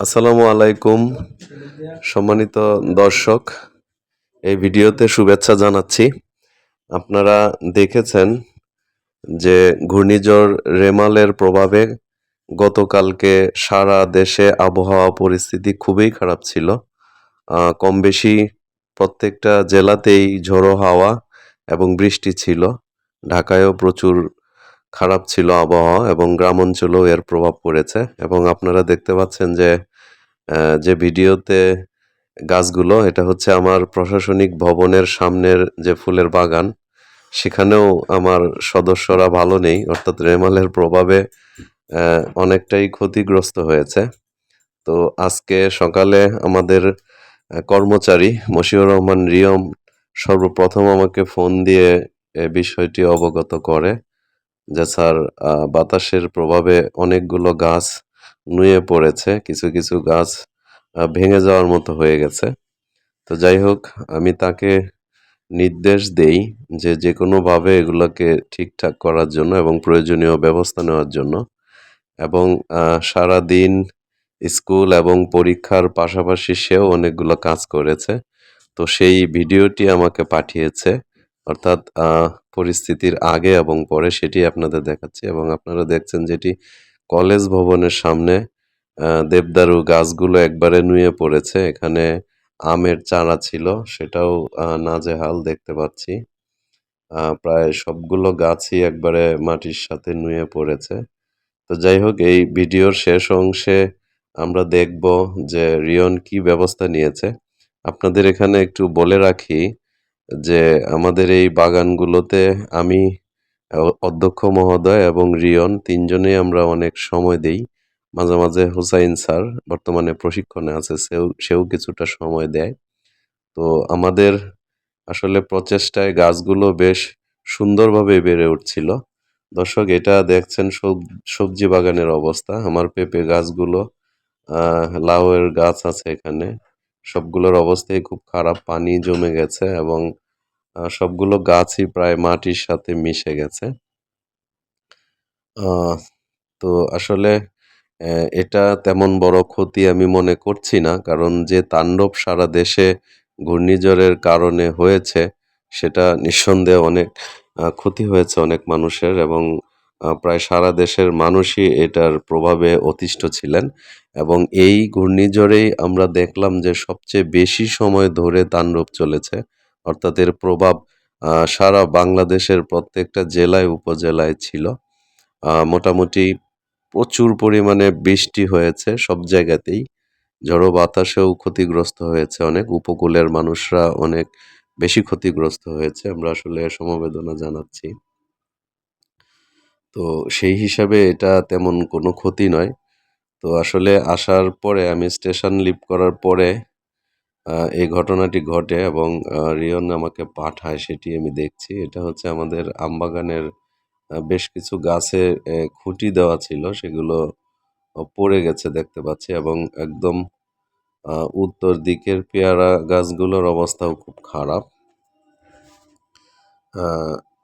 আসসালামু আলাইকুম, সম্মানিত দর্শক। এই ভিডিওতে শুভেচ্ছা জানাচ্ছি। আপনারা দেখেছেন যে ঘূর্ণিঝড় রেমালের প্রভাবে গতকালকে সারা দেশে আবহাওয়া পরিস্থিতি খুবই খারাপ ছিল। কম বেশি প্রত্যেকটা জেলাতেই ঝোড়ো হাওয়া এবং বৃষ্টি ছিল। ঢাকায়ও প্রচুর খারাপ ছিল আবহাওয়া এবং গ্রাম অঞ্চলেও এর প্রভাব পড়েছে এবং আপনারা দেখতে পাচ্ছেন যে যে ভিডিওতে গাছগুলো, এটা হচ্ছে আমার প্রশাসনিক ভবনের সামনের যে ফুলের বাগান। সেখানেও আমার সদস্যরা ভালো নেই, অর্থাৎ রেমালের প্রভাবে অনেকটাই ক্ষতিগ্রস্ত হয়েছে। তো আজকে সকালে আমাদের কর্মচারী মশিউর রহমান রিয়ম সর্বপ্রথম আমাকে ফোন দিয়ে এ বিষয়টি অবগত করে যে, স্যার বাতাসের প্রভাবে অনেকগুলো গাছ নুয়ে পড়েছে, কিছু কিছু গাছ ভেঙে যাওয়ার মতো হয়ে গেছে। তো যাই হোক আমি তাকে নির্দেশ দেই যে যে কোনোভাবে এগুলোকে ঠিকঠাক করার জন্য এবং প্রয়োজনীয় ব্যবস্থা নেওয়ার জন্য এবং আহ, সারাদিন স্কুল এবং পরীক্ষার পাশাপাশি সেও অনেকগুলো কাজ করেছে। তো সেই ভিডিওটি আমাকে পাঠিয়েছে অর্থাৎ পরিস্থিতির আগে এবং পরে সেটি আপনাদের দেখাচ্ছি এবং আপনারা দেখছেন যেটি কলেজ ভবনের সামনে দেবদারু গাছগুলো একবারে নুয়ে পড়েছে। এখানে আমের চারা ছিল, সেটাও নাজেহাল দেখতে পাচ্ছি। প্রায় সবগুলো গাছই একবারে মাটির সাথে নুয়ে পড়েছে। তো যাই হোক, এই ভিডিওর শেষ অংশে আমরা দেখব যে রিয়ন কি ব্যবস্থা নিয়েছে। আপনাদের এখানে একটু বলে রাখি যে আমাদের এই বাগানগুলোতে আমি, অধ্যক্ষ মহোদয় এবং রিয়ন তিনজনেই আমরা অনেক সময় দেই। মাঝে মাঝে হুসাইন স্যার বর্তমানে প্রশিক্ষণে আছে, সেও সেও কিছুটা সময় দেয়। তো আমাদের আসলে প্রচেষ্টায় গাছগুলো বেশ সুন্দরভাবে বেড়ে উঠছিল। দর্শক, এটা দেখছেন সব- সবজি বাগানের অবস্থা। আমার পেঁপে গাছগুলো লাউয়ের গাছ আছে এখানে। সবগুলোর অবস্থাই খুব খারাপ, পানি জমে গেছে এবং সবগুলো গাছই প্রায় মাটির সাথে মিশে গেছে। তো আসলে এটা তেমন বড় ক্ষতি আমি মনে করছি না, কারণ যে তাণ্ডব সারা দেশে ঘূর্ণিঝড়ের কারণে হয়েছে, সেটা নিঃসন্দেহে অনেক ক্ষতি হয়েছে অনেক মানুষের এবং প্রায় সারা দেশের মানুষই এটার প্রভাবে অতিষ্ঠ ছিলেন এবং এই ঘূর্ণিঝড়েই আমরা দেখলাম যে সবচেয়ে বেশি সময় ধরে তাণ্ডব চলেছে, অর্থাৎ এর প্রভাব সারা বাংলাদেশের প্রত্যেকটা জেলায়, উপজেলায় ছিল। মোটামুটি প্রচুর পরিমাণে বৃষ্টি হয়েছে সব জায়গাতেই। ঝড়ো বাতাসেও ক্ষতিগ্রস্ত হয়েছে অনেক, উপকূলের মানুষরা অনেক বেশি ক্ষতিগ্রস্ত হয়েছে, আমরা আসলে সমবেদনা জানাচ্ছি। তো সেই হিসাবে এটা তেমন কোনো ক্ষতি নয়। তো আসলে আসার পরে আমি স্টেশন লিভ করার পরে এই ঘটনাটি ঘটে এবং রিয়ন আমাকে পাঠায়, সেটি আমি দেখছি। এটা হচ্ছে আমাদের আমবাগানের বেশ কিছু গাছে আহ, খুঁটি দেওয়া ছিল। সেগুলো পড়ে গেছে দেখতে পাচ্ছি এবং একদম উত্তর দিকের পেয়ারা গাছগুলোর অবস্থাও খুব খারাপ।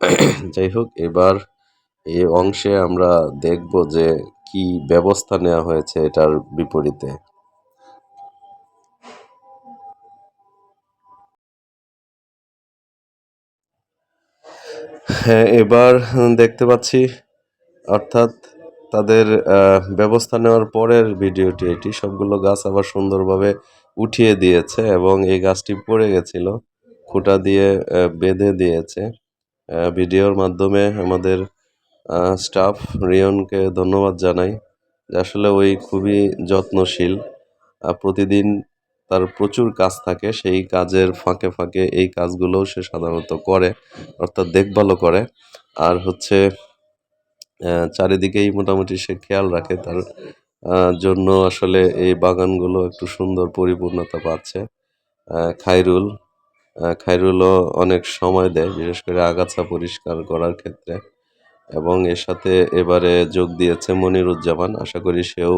যাই হোক এবার এই অংশে আমরা দেখব যে কি ব্যবস্থা নেওয়া হয়েছে এটার বিপরীতে। এবার দেখতে পাচ্ছি, অর্থাৎ তাদের ব্যবস্থা নেওয়ার পরের ভিডিওটি এটি। সবগুলো গাছ আবার সুন্দরভাবে উঠিয়ে দিয়েছে এবং এই গাছটি পড়ে গেছিল, খুঁটা দিয়ে বেঁধে দিয়েছে। ভিডিওর মাধ্যমে আমাদের স্টাফ রিয়নকে ধন্যবাদ জানাই। আসলে ওই খুবই যত্নশীল। প্রতিদিন তার প্রচুর কাজ থাকে সেই কাজের ফাঁকে ফাঁকে এই কাজগুলোও সে সাধারণত করে অর্থাৎ দেখভালও করে। আর হচ্ছে চারিদিকেই মোটামুটি সে খেয়াল রাখে তার জন্য আসলে এই বাগানগুলো একটু সুন্দর পরিপূর্ণতা পাচ্ছে। খায়রুল আহ, অনেক সময় দেয় বিশেষ করে আগাছা পরিষ্কার করার ক্ষেত্রে। এবং এর সাথে এবারে যোগ দিয়েছে মনিরুজ্জামান আশা করি সেও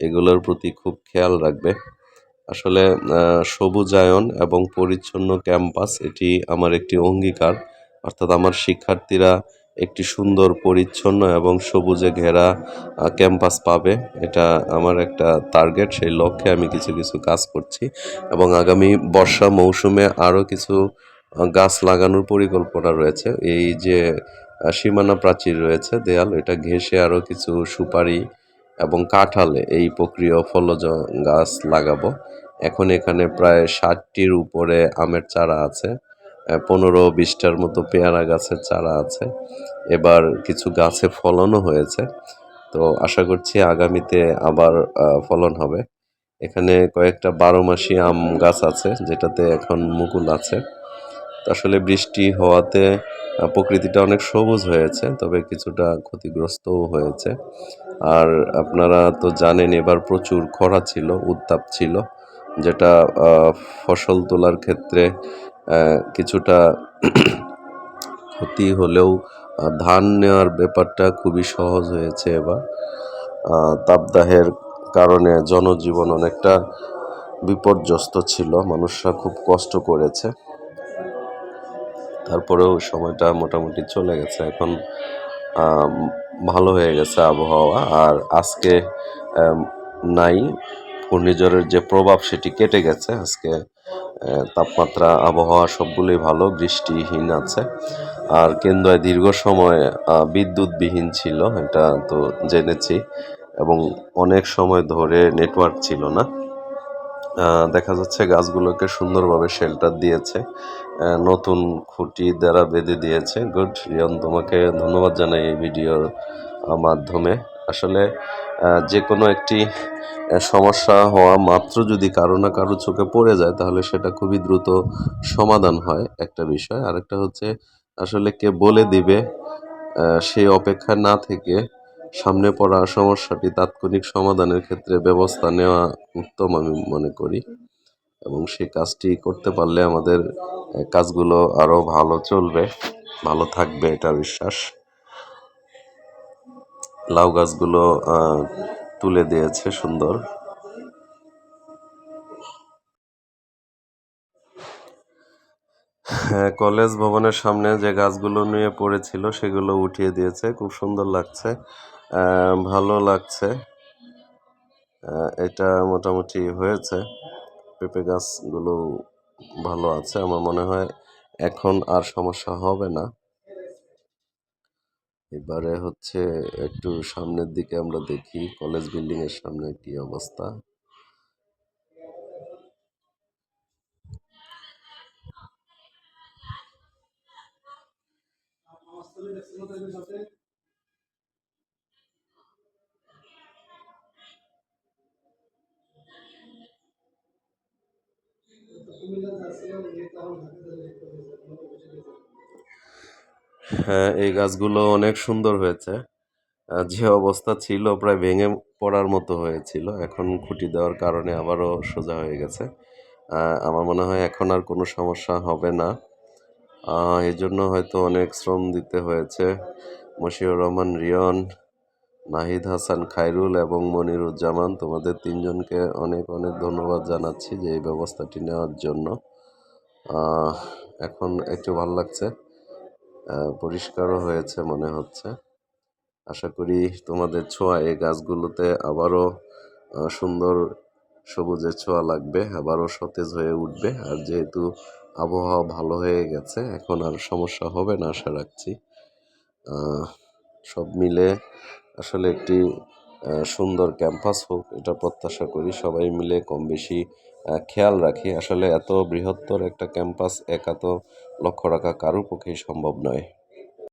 এগুলোর প্রতি খুব খেয়াল রাখবে। আসলে সবুজায়ন এবং পরিচ্ছন্ন ক্যাম্পাস এটি আমার একটি অঙ্গীকার। অর্থাৎ আমার শিক্ষার্থীরা একটি সুন্দর, পরিচ্ছন্ন এবং সবুজে ঘেরা ক্যাম্পাস পাবে। এটা আমার একটা টার্গেট, সেই লক্ষ্যে আমি কিছু কিছু কাজ করছি এবং আগামী বর্ষা মৌসুমে আরও কিছু গাছ লাগানোর পরিকল্পনা রয়েছে। এই যে সীমানা প্রাচীর রয়েছে দেয়াল, এটা ঘেঁষে আরও কিছু সুপারি এবং কাঁঠালে এই প্রক্রিয়া ফলজ গাছ লাগাবো। এখন এখানে প্রায় ষাটটির উপরে আমের চারা আছে পনেরো বিশটার মতো পেয়ারা গাছের চারা আছে। এবার কিছু গাছে ফলনও হয়েছে। তো আশা করছি আগামীতে আবার ফলন হবে। এখানে কয়েকটা বারো মাসি আম গাছ আছে, যেটাতে এখন মুকুল আছে। আসলে বৃষ্টি হওয়াতে প্রকৃতিটা অনেক সবুজ হয়েছে, তবে কিছুটা ক্ষতিগ্রস্তও হয়েছে। আর আপনারা তো জানেন, এবার প্রচুর খরা ছিল, উত্তাপ ছিল, যেটা ফসল তোলার ক্ষেত্রে কিছুটা ক্ষতি হলেও ধান নেওয়ার ব্যাপারটা খুবই সহজ হয়েছে এবার। তাপদাহের কারণে জনজীবন অনেকটা বিপর্যস্ত ছিল, মানুষরা খুব কষ্ট করেছে। তারপরেও সময়টা মোটামুটি চলে গেছে। এখন ভালো হয়ে গেছে আবহাওয়া। আর আজকে নাই, ঘূর্ণিঝড়ের যে প্রভাব সেটি কেটে গেছে। আজকে তাপমাত্রা, আবহাওয়া সবগুলোই ভালো, বৃষ্টিহীন আছে। আর কেন্দ্রায় দীর্ঘ সময় বিদ্যুৎবিহীন ছিল, এটা তো জেনেছি। এবং অনেক সময় ধরে নেটওয়ার্ক ছিল না। দেখা যাচ্ছে গাছগুলোকে সুন্দরভাবে শেল্টার দিয়েছে নতুন খুঁটি দ্বারা বেঁধে দিয়েছে। গুড রিয়ন তোমাকে ধন্যবাদ জানাই এই ভিডিওর মাধ্যমে। আসলে যে কোনো একটি সমস্যা হওয়া মাত্র যদি কারও না কারও চোখে পড়ে যায়, তাহলে সেটা খুবই দ্রুত সমাধান হয় একটা বিষয়। আরেকটা হচ্ছে, আসলে কে বলে দিবে সেই অপেক্ষা না থেকে সামনে পড়া সমস্যাটি তাৎক্ষণিক সমাধানের ক্ষেত্রে ব্যবস্থা নেওয়া উত্তম আমি মনে করি। এবং সেই কাজটি করতে পারলে আমাদের কাজগুলো আরও ভালো চলবে, ভালো থাকবে এটা বিশ্বাস। লাউ গাছগুলো তুলে দিয়েছে সুন্দর। কলেজ ভবনের সামনে যে গাছগুলো নিয়ে পড়েছিল সেগুলো উঠিয়ে দিয়েছে, খুব সুন্দর লাগছে। ভালো লাগছে। এটা মোটামুটি হয়েছে। পেঁপে গাছগুলো ভালো আছে, আমার মনে হয় এখন আর সমস্যা হবে না। এবারে হচ্ছে একটু সামনের দিকে আমরা দেখি, কলেজ বিল্ডিং এর সামনে কি অবস্থা। হ্যাঁ এই গাছগুলো অনেক সুন্দর হয়েছে। যে অবস্থা ছিল প্রায় ভেঙে পড়ার মতো হয়েছিল। এখন খুঁটি দেওয়ার কারণে আবারও সোজা হয়ে গেছে। আমার মনে হয় এখন আর কোনো সমস্যা হবে না। এই জন্য হয়তো অনেক শ্রম দিতে হয়েছে। মশিউর রহমান, রিয়ন নাহিদ হাসান, খায়রুল এবং মনিরুজ্জামান, তোমাদের তিনজনকে অনেক অনেক ধন্যবাদ জানাচ্ছি যে এই ব্যবস্থাটি নেওয়ার জন্য। এখন একটু ভালো লাগছে পরিষ্কারও হয়েছে মনে হচ্ছে। আশা করি তোমাদের ছোঁয়া, এই গাছগুলোতে আবারও সুন্দর সবুজের ছোঁয়া লাগবে, আবারও সতেজ হয়ে উঠবে। আর যেহেতু আবহাওয়া ভালো হয়ে গেছে, এখন আর সমস্যা হবে না, আশা রাখছি। সব মিলে আসলে একটি সুন্দর ক্যাম্পাস হোক, এটা প্রত্যাশা করি। সবাই মিলে কম বেশি খেয়াল রাখি। আসলে এত বৃহত্তর একটা ক্যাম্পাস একা তো লক্ষ্য রাখা কারোর পক্ষেই সম্ভব নয়।